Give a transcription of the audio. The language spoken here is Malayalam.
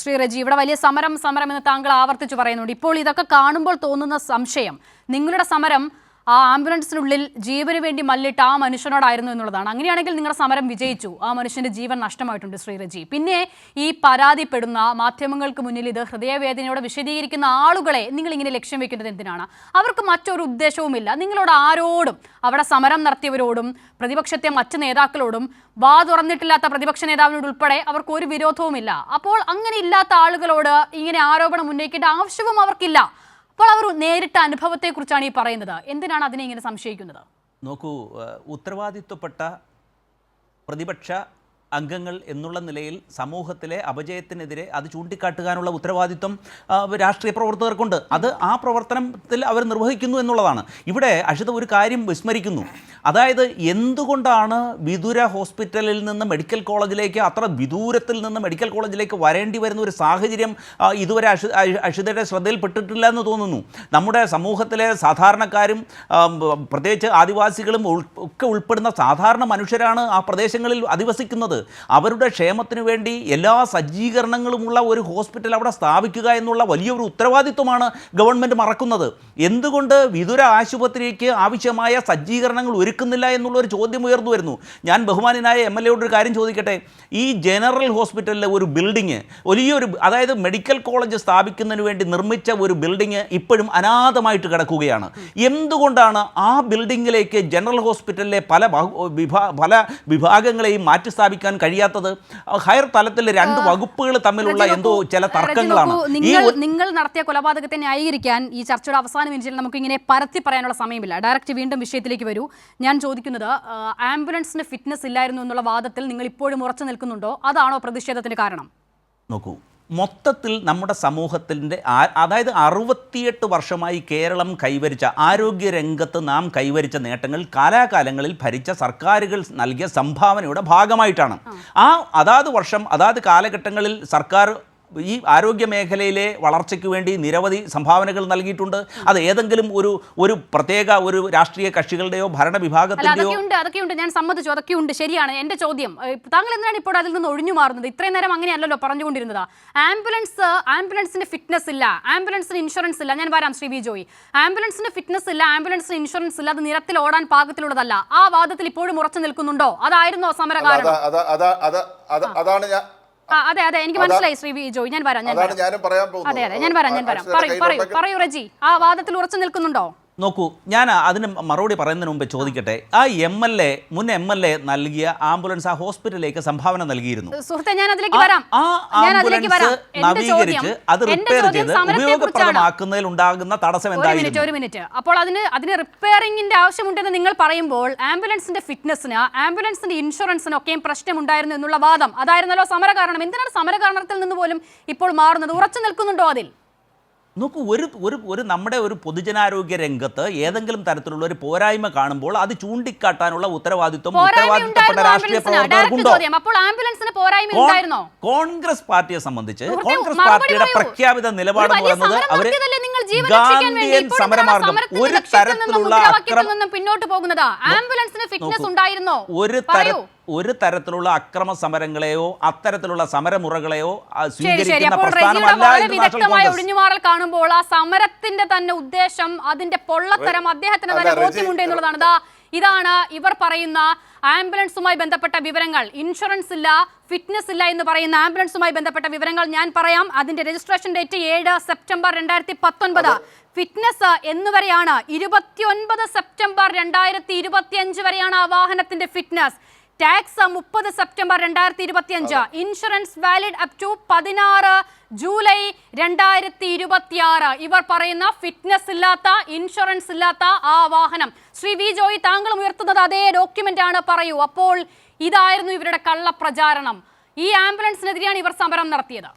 ശ്രീ റജി ഇവിടെ വലിയ സമരം സമരം എന്ന് താങ്കൾ ആവർത്തിച്ചു പറയുന്നുണ്ട്. ഇപ്പോൾ ഇതൊക്കെ കാണുമ്പോൾ തോന്നുന്ന സംശയം. നിങ്ങളുടെ സമരം ആ ആംബുലൻസിനുള്ളിൽ ജീവന് വേണ്ടി മല്ലിട്ട് ആ മനുഷ്യനോടായിരുന്നു എന്നുള്ളതാണ്. അങ്ങനെയാണെങ്കിൽ നിങ്ങളുടെ സമരം വിജയിച്ചു. ആ മനുഷ്യന്റെ ജീവൻ നഷ്ടമായിട്ടുണ്ട് ശ്രീരജി പിന്നെ ഈ പരാതിപ്പെടുന്ന മാധ്യമങ്ങൾക്ക് മുന്നിൽ ഇത് ഹൃദയവേദനയോടെ വിശദീകരിക്കുന്ന ആളുകളെ നിങ്ങൾ ഇങ്ങനെ ലക്ഷ്യം വെക്കുന്നത് എന്തിനാണ്? അവർക്ക് മറ്റൊരു ഉദ്ദേശവുമില്ല. നിങ്ങളോട് ആരോടും അവിടെ സമരം നടത്തിയവരോടും പ്രതിപക്ഷത്തെ മറ്റ് നേതാക്കളോടും വാ തുറന്നിട്ടില്ലാത്ത പ്രതിപക്ഷ നേതാവിനോട് ഉൾപ്പെടെ അവർക്ക് ഒരു വിരോധവുമില്ല. അപ്പോൾ അങ്ങനെ ഇല്ലാത്ത ആളുകളോട് ഇങ്ങനെ ആരോപണം ഉന്നയിക്കേണ്ട ആവശ്യവും അവർക്കില്ല. അപ്പോൾ അവർ നേരിട്ട അനുഭവത്തെക്കുറിച്ചാണ് ഈ പറയുന്നത്. എന്തിനാണ് അതിനെ ഇങ്ങനെ സംശയിക്കുന്നത്? നോക്കൂ ഉത്തരവാദിത്വപ്പെട്ട പ്രതിപക്ഷ അംഗങ്ങൾ എന്നുള്ള നിലയിൽ സമൂഹത്തിലെ അപജയത്തിനെതിരെ അത് ചൂണ്ടിക്കാട്ടുവാനുള്ള ഉത്തരവാദിത്വം രാഷ്ട്രീയ പ്രവർത്തകർക്കുണ്ട്. അത് ആ പ്രവർത്തനത്തിൽ അവർ നിർവഹിക്കുന്നു എന്നുള്ളതാണ്. ഇവിടെ അഷിത ഒരു കാര്യം വിസ്മരിക്കുന്നു. അതായത് എന്തുകൊണ്ടാണ് വിദൂര ഹോസ്പിറ്റലിൽ നിന്ന് മെഡിക്കൽ കോളേജിലേക്ക് അത്ര വിദൂരത്തിൽ നിന്ന് മെഡിക്കൽ കോളേജിലേക്ക് വരേണ്ടി വരുന്ന ഒരു സാഹചര്യം ഇതുവരെ അഷി അഷി- അഷിതയുടെ ശ്രദ്ധയിൽപ്പെട്ടിട്ടില്ല എന്ന് തോന്നുന്നു. നമ്മുടെ സമൂഹത്തിലെ സാധാരണക്കാരും പ്രത്യേകിച്ച് ആദിവാസികളും ഒക്കെ ഉൾപ്പെടുന്ന സാധാരണ മനുഷ്യരാണ് ആ പ്രദേശങ്ങളിൽ അധിവസിക്കുന്നത്. അവരുടെ ക്ഷേമത്തിനു വേണ്ടി എല്ലാ സജ്ജീകരണങ്ങളുമുള്ള ഒരു ഹോസ്പിറ്റൽ അവിടെ സ്ഥാപിക്കുക എന്നുള്ള വലിയൊരു ഉത്തരവാദിത്വമാണ് ഗവൺമെന്റ് മറക്കുന്നത്. എന്തുകൊണ്ട് വിദുര ആശുപത്രിക്ക് ആവശ്യമായ സജ്ജീകരണങ്ങൾ ഒരുക്കുന്നില്ല എന്നുള്ള ഒരു ചോദ്യം ഉയർന്നു വരുന്നു ഞാൻ ബഹുമാനായ എം എൽ എയോട് ഒരു കാര്യം ചോദിക്കട്ടെ? ഈ ജനറൽ ഹോസ്പിറ്റലിലെ ഒരു ബിൽഡിങ് വലിയൊരു അതായത് മെഡിക്കൽ കോളേജ് സ്ഥാപിക്കുന്നതിന് വേണ്ടി നിർമ്മിച്ച ഒരു ബിൽഡിങ് ഇപ്പോഴും അനാഥമായിട്ട് കിടക്കുകയാണ്. എന്തുകൊണ്ടാണ് ആ ബിൽഡിങ്ങിലേക്ക് ജനറൽ ഹോസ്പിറ്റലിലെ പല വിഭാ പല വിഭാഗങ്ങളെയും മാറ്റി സ്ഥാപിക്കാൻ കഴിയാത്തത്? ഹയർ തലത്തിലെ രണ്ട് വകുപ്പുകൾ തമ്മിലുള്ള എന്തോ ചില തർക്കങ്ങളാണ്. നിങ്ങൾ നടത്തിയ കൊലപാതകത്തെ ന്യായീകരിക്കാൻ ഈ ചർച്ചയുടെ അവസാന മിനിറ്റിൽ നമുക്ക് ഇങ്ങനെ പരത്തി പറയാനുള്ള സമയമില്ല. ഡയറക്റ്റ് വീണ്ടും വിഷയത്തിലേക്ക് വരൂ. ഞാൻ ചോദിക്കുന്നത് ആംബുലൻസിന് ഫിറ്റ്നസ് ഇല്ലായിരുന്നു എന്നുള്ള വാദത്തിൽ നിങ്ങൾ ഇപ്പോഴും ഉറച്ചു നിൽക്കുന്നുണ്ടോ? അതാണോ പ്രതിഷേധത്തിന് കാരണം? നോക്കൂ മൊത്തത്തിൽ നമ്മുടെ സമൂഹത്തിന്റെ അതായത് അറുപത്തിയെട്ട് വർഷമായി കേരളം കൈവരിച്ച ആരോഗ്യരംഗത്ത് നാം കൈവരിച്ച നേട്ടങ്ങൾ കാലാകാലങ്ങളിൽ ഭരിച്ച സർക്കാരുകൾ നൽകിയ സംഭാവനയുടെ ഭാഗമായിട്ടാണ്. ആ അതാത് വർഷം അതാത് കാലഘട്ടങ്ങളിൽ സർക്കാർ ഈ ആരോഗ്യ മേഖലയിലെ വളർച്ചയ്ക്ക് വേണ്ടി നിരവധി സംഭാവനകൾ നൽകിയിട്ടുണ്ട്. അത് ഏതെങ്കിലും ഒരു ഒരു പ്രത്യേക ഒരു രാഷ്ട്രീയ കക്ഷികളുടെയോ ഭരണവിഭാഗത്തിന്റെയോ അതൊക്കെ ഉണ്ട് അതൊക്കെ ഉണ്ട് ഞാൻ സമ്മതിച്ചു. അതൊക്കെ ഉണ്ട് ശരിയാണ്. എന്റെ ചോദ്യം. താങ്കൾ എന്തിനാണ് ഇപ്പോൾ അതിൽ നിന്ന് ഒഴിഞ്ഞു മാറുന്നത്? ഇത്രയും നേരം അങ്ങനെയല്ലല്ലോ പറഞ്ഞുകൊണ്ടിരുന്നത്. ആംബുലൻസ് ആംബുലൻസിന് ഫിറ്റ്നസ് ഇല്ല. ആംബുലൻസിന് ഇൻഷുറൻസ് ഇല്ല. ഞാൻ വരാം ശ്രീ വി ജോയി ആംബുലൻസിന് ഫിറ്റ്നസ് ഇല്ല. ആംബുലൻസിന് ഇൻഷുറൻസ് ഇല്ല. അത് നിരത്തിൽ ഓടാൻ പാകത്തിലുള്ളതല്ല. ആ വാദത്തിൽ ഇപ്പോഴും ഉറച്ചു നിൽക്കുന്നുണ്ടോ? അതായിരുന്നു സമരകാലം അതാണ് ഞാൻ അതെ അതെ എനിക്ക് മനസ്സിലായി ശ്രീ വി ഞാൻ വരാം ഞാൻ വരാം. അതെ അതെ ഞാൻ വരാം ഞാൻ വരാം. പറയൂ പറയൂ പറയൂ റജി. ആ വാദത്തിൽ ഉറച്ചു നിൽക്കുന്നുണ്ടോ? നോക്കൂ ഞാൻ അതിന് മറുപടി പറയുന്നതിന് മുമ്പ് ചോദിക്കട്ടെ ആ എം എൽ എ മുൻ എം എൽ എ നൽകിയ ആംബുലൻസ് ആ ഹോസ്പിറ്റലിലേക്ക് സംഭാവന നൽകിയിരുന്നു. ആ- ആംബുലൻസ് നവീകരിച്ച് അത് റിപ്പയർ ചെയ്ത് ഉപയോഗപ്രദമാക്കുന്നതിൽ ഉണ്ടാകുന്ന തടസ്സം എന്തായിരുന്നു? ഒരു മിനിറ്റ്. അപ്പോൾ അതിന് അതിന് റിപ്പയറിംഗിന്റെ ആവശ്യമുണ്ടെന്ന് നിങ്ങൾ പറയുമ്പോൾ ആംബുലൻസിന്റെ ഫിറ്റ്നസിന് ആംബുലൻസിന്റെ ഇൻഷുറൻസിന് ഒക്കെയും പ്രശ്നമുണ്ടായിരുന്നു എന്നുള്ള വാദം. അതായിരുന്നല്ലോ സമരകാരണം. എന്തിനാണ് സമരകാരണത്തിൽ നിന്ന് പോലും ഇപ്പോൾ മാറുന്നത്? ഉറച്ചു നിൽക്കുന്നുണ്ടോ അതിൽ? നോക്കൂ ഒരു ഒരു ഒരു നമ്മുടെ ഒരു പൊതുജനാരോഗ്യ രംഗത്ത് ഏതെങ്കിലും തരത്തിലുള്ള ഒരു പോരായ്മ കാണുമ്പോൾ അത് ചൂണ്ടിക്കാട്ടാനുള്ള ഉത്തരവാദിത്വം ഉത്തരവാദിത്തപ്പെട്ട രാഷ്ട്രീയ പ്രവർത്തകർക്കുണ്ടോ? കോൺഗ്രസ് പാർട്ടിയെ സംബന്ധിച്ച് കോൺഗ്രസ് പാർട്ടിയുടെ പ്രഖ്യാപിത നിലപാട് പറയുന്നത് അവർ ഗാന്ധിയൻ സമരമാർഗം ഒരു തരത്തിലുള്ള അക്രമ പിന്നോട്ട് പോകുന്നത്? ആംബുലൻസിന് ഫിറ്റ്നസ് ഉണ്ടായിരുന്നോ? ഒരു തര ഒരു തരത്തിലുള്ള അക്രമ സമരങ്ങളെയോ അത്തരത്തിലുള്ള സമരമുറകളെയോ സ്വീകരിക്കുന്ന ഒഴിഞ്ഞുമാറൽ കാണുമ്പോൾ ആ സമരത്തിന്റെ തന്നെ ഉദ്ദേശം അതിന്റെ പൊള്ളത്തരം അദ്ദേഹത്തിന് തന്നെ ബോധ്യമുണ്ട് എന്നുള്ളതാണ്. ദാ ഇതാണ് ഇവർ പറയുന്ന ആംബുലൻസുമായി ബന്ധപ്പെട്ട വിവരങ്ങൾ. ഇൻഷുറൻസ് ഇല്ല ഫിറ്റ്നസ് ഇല്ല എന്ന് പറയുന്ന ആംബുലൻസുമായി ബന്ധപ്പെട്ട വിവരങ്ങൾ ഞാൻ പറയാം. അതിന്റെ രജിസ്ട്രേഷൻ ഡേറ്റ് ഏഴ് സെപ്റ്റംബർ രണ്ടായിരത്തി പത്തൊൻപത് ഫിറ്റ്നസ് എന്നുവരെയാണ് ഇരുപത്തിയൊൻപത് സെപ്റ്റംബർ രണ്ടായിരത്തി ഇരുപത്തി അഞ്ച് വരെയാണ് ആ വാഹനത്തിന്റെ ഫിറ്റ്നസ്. ടാക്സ് മുപ്പത് സെപ്റ്റംബർ രണ്ടായിരത്തി ഇരുപത്തി അഞ്ച് ഇൻഷുറൻസ് വാലിഡ് അപ് ടു പതിനാറ് ജൂലൈ രണ്ടായിരത്തി ഇരുപത്തി ആറ് ഇവർ പറയുന്ന ഫിറ്റ്നസ് ഇല്ലാത്ത ഇൻഷുറൻസ് ഇല്ലാത്ത ആ വാഹനം. ശ്രീ വി ജോയി താങ്കളും ഉയർത്തുന്നത് അതേ ഡോക്യുമെന്റ് ആണ് പറയൂ. അപ്പോൾ ഇതായിരുന്നു ഇവരുടെ കള്ളപ്രചാരണം. ഈ ആംബുലൻസിനെതിരെയാണ് ഇവർ സമരം നടത്തിയത്.